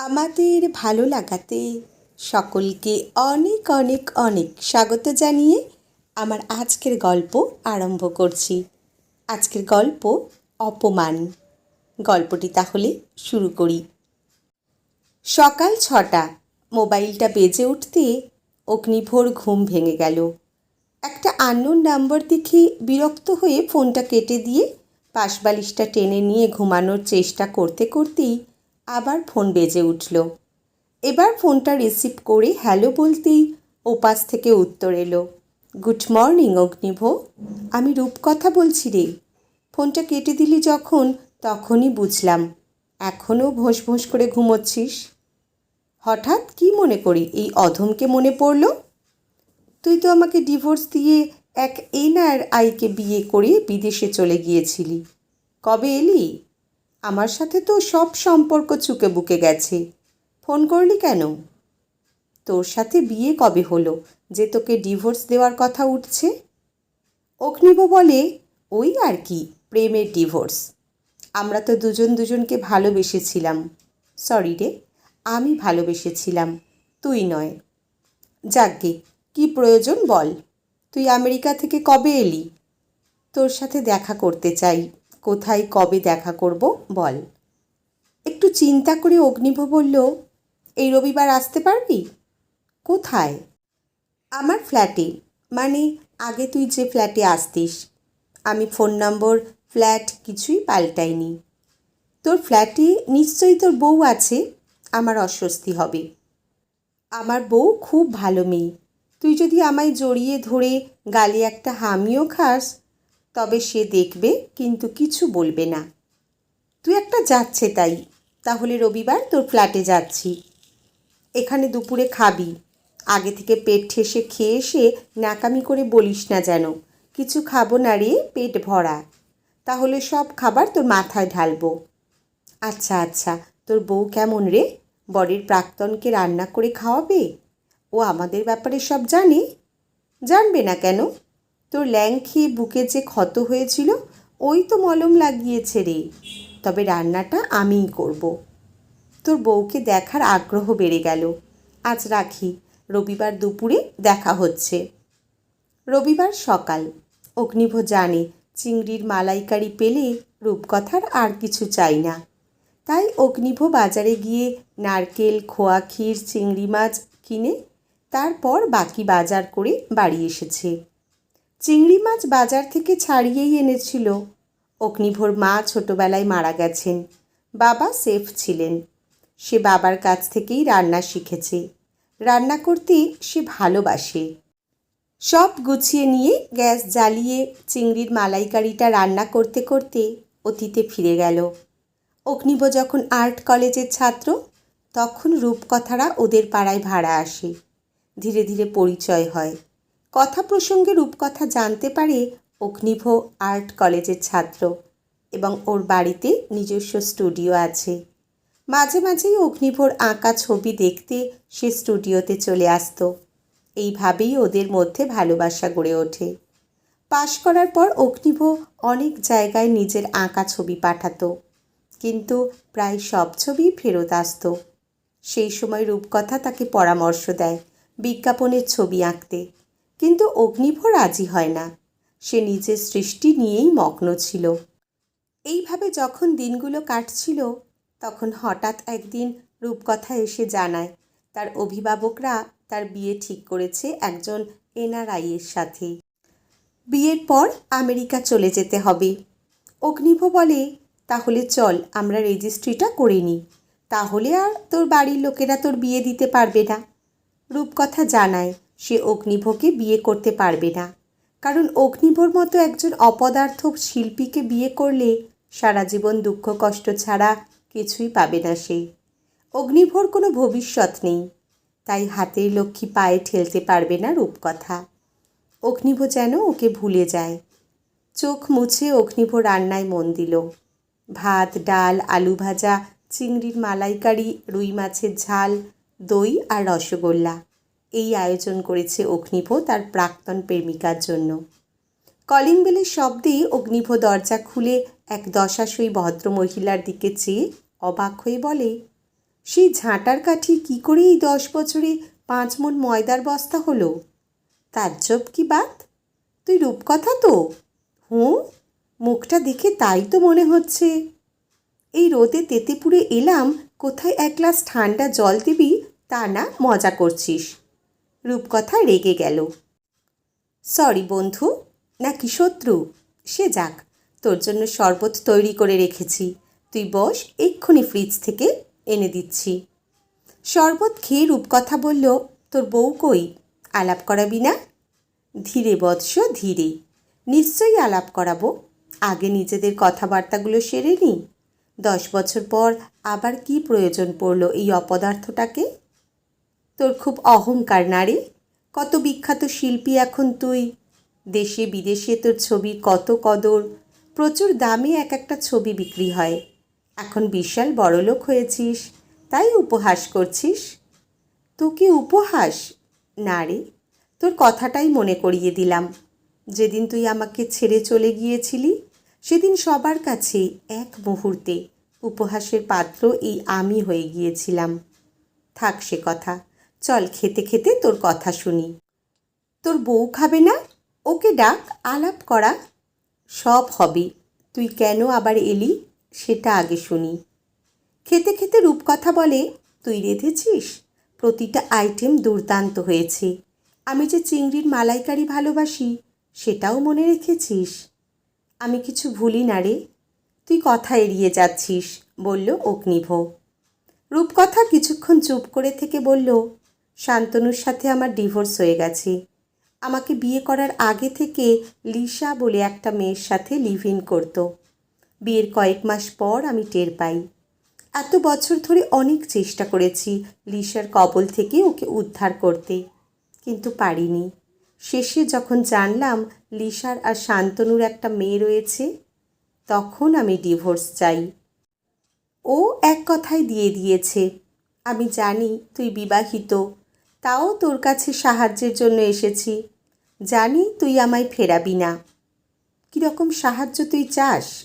আমাদের ভালো লাগাতে সকলকে অনেক অনেক অনেক স্বাগত জানিয়ে আমার আজকের গল্প আরম্ভ করছি। আজকের গল্প অপমান। গল্পটি তাহলে শুরু করি। সকাল ছটা, মোবাইলটা বেজে উঠতে অগ্নিভোর ঘুম ভেঙে গেল। একটা আননোন নাম্বার দেখে বিরক্ত হয়ে ফোনটা কেটে দিয়ে পাশবালিশটা টেনে নিয়ে ঘুমানোর চেষ্টা করতে, করতেই আবার ফোন বেজে উঠল। এবার ফোনটা রিসিভ করে হ্যালো বলতেই ওপাশ থেকে উত্তর এলো। Good morning, Agnibha. আমি রূপকথা বলছি রে। ফোনটা কেটে দিলি যখন, তখনই বুঝলাম। এখনও ভোঁস ভোঁস করে ঘুমোচ্ছিস। হঠাৎ কি মনে করি, এই অধমকে মনে পড়ল? তুই তো আমাকে ডিভোর্স দিয়ে এক এনআর আইকে বিয়ে করে বিদেশে চলে গিয়েছিলি। কবে এলি? আমার সাথে তো সব সম্পর্ক চুকে বুকে গেছে। ফোন করলি কেন? তোর সাথে বিয়ে কবে হলো? যে তোকে ডিভোর্স দেওয়ার কথা উঠছে? অগ্নিব বলে, ওই আর কি, প্রেমের ডিভোর্স। আমরা তো দুজন দুজনকে ভালোবেসেছিলাম। সরি রে, আমি ভালোবেসেছিলাম, তুই নয়। যাকগে কি প্রয়োজন বল। তুই আমেরিকা থেকে কবে এলি? তোর সাথে দেখা করতে চাই। কোথায় কবে দেখা করব, বল। একটু চিন্তা করে অগ্নিভ বলল, এই রবিবার আসতে পারবি? কোথায়? আমার ফ্ল্যাটে। মানে আগে তুই যে ফ্ল্যাটে আসতিস। আমি ফোন নম্বর, ফ্ল্যাট কিছুই পাল্টাইনি। তোর ফ্ল্যাটে নিশ্চয়ই তোর বউ আছে, আমার অস্বস্তি হবে। আমার বউ খুব ভালো মেয়ে। তুই যদি আমায় জড়িয়ে ধরে গালে একটা হামিও খাস তবে সে দেখবে, কিন্তু কিছু বলবে না। তুই একটা যাচ্ছে তাই, তাহলে রবিবার তোর ফ্ল্যাটে যাচ্ছি। এখানে দুপুরে খাবি। আগে থেকে পেট ঠেসে খেয়ে এসে নাকামি করে বলিস না যেন, কিছু খাব না রে, পেট ভরা। তাহলে সব খাবার তোর মাথায় ঢালবো। আচ্ছা আচ্ছা তোর বউ কেমন রে? বরের প্রাক্তনকে রান্না করে খাওয়াবে? ও আমাদের ব্যাপারে সব জানে? জানবে না কেন? তোর ল্যাং খেয়ে বুকে যে ক্ষত হয়েছিল, ওই তো মলম লাগিয়েছে রে। তবে রান্নাটা আমিই করব। তোর বউকে দেখার আগ্রহ বেড়ে গেল। আজ রাখি, রবিবার দুপুরে দেখা হচ্ছে। রবিবার সকাল অগ্নিভ জানে চিংড়ির মালাইকারি পেলে রূপকথার আর কিছু চাই না। তাই অগ্নিভ বাজারে গিয়ে নারকেল, খোয়া ক্ষীর, চিংড়ি মাছ কিনে তারপর বাকি বাজার করে বাড়ি এসেছে। চিংড়ি মাছ বাজার থেকে ছাড়িয়েই এনেছিল। অগ্নিভোর মা ছোটবেলায় মারা গেছেন। বাবা সেফ ছিলেন। সে বাবার কাছ থেকেই রান্না শিখেছে। রান্না করতে সে ভালোবাসে। সব গুছিয়ে নিয়ে গ্যাস জ্বালিয়ে চিংড়ির মালাইকারিটা রান্না করতে করতে অতীতে ফিরে গেল। অগ্নিব যখন আর্ট কলেজের ছাত্র, তখন রূপকথারা ওদের পাড়ায় ভাড়া আসে। ধীরে ধীরে পরিচয় হয়। কথা প্রসঙ্গে রূপকথা জানতে পারে অগ্নিভ আর্ট কলেজের ছাত্র এবং ওর বাড়িতে নিজস্ব স্টুডিও আছে। মাঝে মাঝেই অগ্নিভোর আঁকা ছবি দেখতে সে স্টুডিওতে চলে আসতো। এইভাবেই ওদের মধ্যে ভালোবাসা গড়ে ওঠে। পাশ করার পর অগ্নিভ অনেক জায়গায় নিজের আঁকা ছবি পাঠাতো। কিন্তু প্রায় সব ছবি ফেরত আসতো। সেই সময় রূপকথা তাকে পরামর্শ দেয় বিজ্ঞাপনের ছবি আঁকতে। কিন্তু অগ্নিভ রাজি হয় না। সে নিজের সৃষ্টি নিয়েই মগ্ন ছিল। এইভাবে যখন দিনগুলো কাটছিল, তখন হঠাৎ একদিন রূপকথা এসে জানায়, তার অভিভাবকরা তার বিয়ে ঠিক করেছে একজন এনআরআইয়ের সাথে। বিয়ের পর আমেরিকা চলে যেতে হবে। অগ্নিভ বলে, তাহলে চল, আমরা রেজিস্ট্রিটা করে নিই। তাহলে আর তোর বাড়ির লোকেরা তোর বিয়ে দিতে পারবে না। রূপকথা জানায় সে অগ্নিভকে বিয়ে করতে পারবে না। কারণ অগ্নিভর মতো একজন অপদার্থ শিল্পীকে বিয়ে করলে সারা জীবন দুঃখ কষ্ট ছাড়া কিছুই পাবে না সে। অগ্নিভর কোনো ভবিষ্যৎ নেই। তাই হাতের লক্ষ্মী পায়ে ঠেলতে পারবে না রূপকথা। অগ্নিভ যেন ওকে ভুলে যায়। চোখ মুছে অগ্নিভ রান্নায় মন দিল। ভাত, ডাল, আলু ভাজা, চিংড়ির মালাইকারি, রুই মাছের ঝাল, দই আর রসগোল্লা। এই আয়োজন করেছে অগ্নিভ, তার প্রাক্তন প্রেমিকার জন্য। কলিং বেলের শব্দে অগ্নিভ দরজা খুলে এক দশাশয়ী ভদ্রমহিলার দিকে চেয়ে অবাক হয়ে বলে সেই ঝাঁটার কাঠি কি করে এই দশ বছরে পাঁচ মন ময়দার বস্তা হলো? তার তাজ্জব কি বাত? তুই রূপকথা তো। হুঁ, মুখটা দেখে তাই তো মনে হচ্ছে। এই রোদে তেতেপুরে এলাম, কোথায় এক গ্লাস ঠান্ডা জল দিবি তা না, মজা করছিস। রূপকথা রেগে গেল। সরি বন্ধু, নাকি শত্রু? সে যাক, তোর জন্য শরবত তৈরি করে রেখেছি। তুই বস, এক্ষুনি ফ্রিজ থেকে এনে দিচ্ছি। শরবত খেয়ে রূপকথা বলল, তোর বউ কই? আলাপ করাবি না? ধীরে বৎস, ধীরে। নিশ্চয়ই আলাপ করাবো। আগে নিজেদের কথাবার্তাগুলো সেরে নি। দশ বছর পর আবার কি প্রয়োজন পড়ল এই অপদার্থটাকে? তোর খুব অহংকার, নারী। কত বিখ্যাত শিল্পী এখন তুই। দেশে বিদেশে তোর ছবির কত কদর। প্রচুর দামে এক একটা ছবি বিক্রি হয়। এখন বিশাল বড়লোক হয়েছিস, তাই উপহাস করছিস। তোকে উপহাস? না তোর কথাটাই মনে করিয়ে দিলাম। যেদিন তুই আমাকে ছেড়ে চলে গিয়েছিলি, সেদিন সবার কাছে এক মুহূর্তে উপহাসের পাত্র এই আমি হয়ে গিয়েছিলাম। থাক সে কথা। চল খেতে খেতে তোর কথা শুনি। তোর বউ খাবে না? ওকে ডাক, আলাপ করা। সব হবে। তুই কেন আবার এলি? সেটা আগে শুনি। খেতে খেতে রূপকথা বলে, তুই রেঁধেছিস? প্রতিটা আইটেম দুর্দান্ত হয়েছে। আমি যে চিংড়ির মালাইকারি ভালোবাসি, সেটাও মনে রেখেছিস? আমি কিছু ভুলি না রে। তুই কথা এড়িয়ে যাচ্ছিস, বলল অগ্নিভ রূপকথা কিছুক্ষণ চুপ করে থেকে বলল শান্তনুর সাথে আমার ডিভোর্স হয়ে গেছে। আমাকে বিয়ে করার আগে থেকে লিসা বলে একটা মেয়ের সাথে লিভ ইন করতো। বিয়ের কয়েক মাস পর আমি টের পাই। এত বছর ধরে অনেক চেষ্টা করেছি লিসার কবল থেকে ওকে উদ্ধার করতে, কিন্তু পারিনি। শেষে যখন জানলাম লিসার আর শান্তনুর একটা মেয়ে রয়েছে, তখন আমি ডিভোর্স চাই। ও এক কথায় দিয়ে দিয়েছে, আমি জানি তুই বিবাহিত তাও তোর কাছে সাহায্যের জন্য এসেছি। জানি তুই আমায় ফেরাবি না। কীরকম সাহায্য তুই চাস?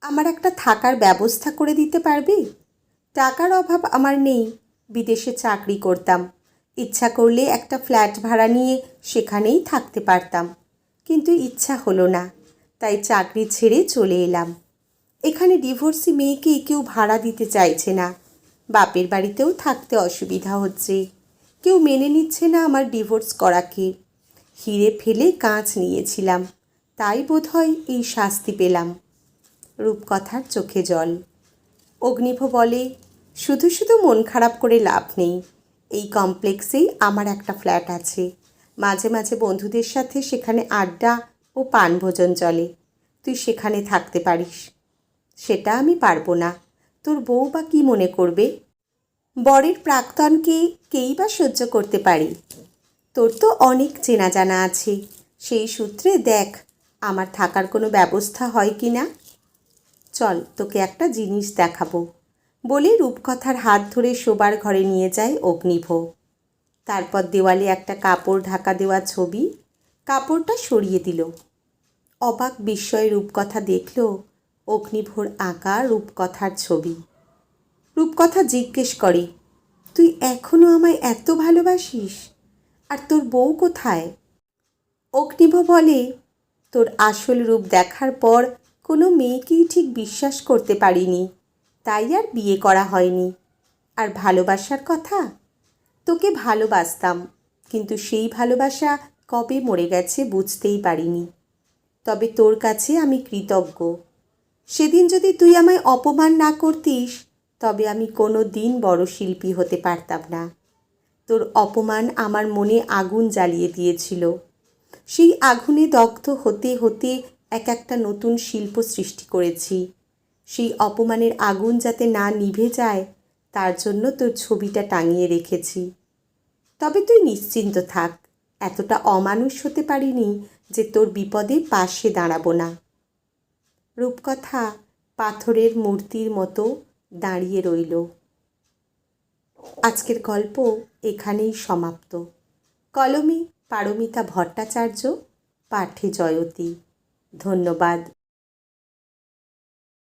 আমার একটা থাকার ব্যবস্থা করে দিতে পারবি? টাকার অভাব আমার নেই। বিদেশে চাকরি করতাম। ইচ্ছা করলে একটা ফ্ল্যাট ভাড়া নিয়ে সেখানেই থাকতে পারতাম। কিন্তু ইচ্ছা হলো না। তাই চাকরি ছেড়ে চলে এলাম। এখানে ডিভোর্সি মেয়েকে কেউ ভাড়া দিতে চাইছে না। বাপের বাড়িতেও থাকতে অসুবিধা হচ্ছে। কেউ মেনে নিচ্ছে না আমার ডিভোর্স করাকে হিরে ফেলে কাঁচ নিয়েছিলাম, তাই বোধহয় এই শাস্তি পেলাম। রূপকথার চোখে জল। অগ্নিভ বলে, শুধু শুধু মন খারাপ করে লাভ নেই। এই কমপ্লেক্সেই আমার একটা ফ্ল্যাট আছে। মাঝে মাঝে বন্ধুদের সাথে সেখানে আড্ডা ও পানভোজন চলে। তুই সেখানে থাকতে পারিস। সেটা আমি পারব না। তোর বউ বা কী মনে করবে? বরের প্রাক্তনকে কেই বা সহ্য করতে পারি? তোর তো অনেক চেনা জানা আছে। সেই সূত্রে দেখ, আমার থাকার কোনো ব্যবস্থা হয় কি না? চল, তোকে একটা জিনিস দেখাবো। বলে রূপকথার হাত ধরে শোবার ঘরে নিয়ে যায় অগ্নিভ। তারপর দেওয়ালে একটা কাপড় ঢাকা দেওয়া ছবি, কাপড়টা সরিয়ে দিল। অবাক বিস্ময়ে রূপকথা দেখল অগ্নিভোর আঁকা রূপকথার ছবি। রূপকথা জিজ্ঞেস করে, তুই এখনও আমায় এত ভালোবাসিস? আর তোর বউ কোথায়? অগ্নিভ বলে, তোর আসল রূপ দেখার পর কোনো মেয়েকেই ঠিক বিশ্বাস করতে পারিনি। তাই আর বিয়ে করা হয়নি। আর ভালোবাসার কথা? তোকে ভালোবাসতাম, কিন্তু সেই ভালোবাসা কবে মরে গেছে বুঝতেই পারিনি। তবে তোর কাছে আমি কৃতজ্ঞ। সেদিন যদি তুই আমায় অপমান না করতিস তবে আমি কোনো দিন বড় শিল্পী হতে পারতাম না। তোর অপমান আমার মনে আগুন জ্বালিয়ে দিয়েছিল। সেই আগুনে দগ্ধ হতে হতে এক একটা নতুন শিল্প সৃষ্টি করেছি। সেই অপমানের আগুন যাতে না নিভে যায়, তার জন্য তোর ছবিটা টাঙিয়ে রেখেছি। তবে তুই নিশ্চিন্ত থাক, এতটা অমানুষ হতে পারিনি যে তোর বিপদে পাশে দাঁড়াবো না। রূপকথা পাথরের মূর্তির মতো দাঁড়িয়ে রইল। আজকের গল্প এখানেই সমাপ্ত। কলমে পারমিতা ভট্টাচার্য পাঠে জয়তী। ধন্যবাদ।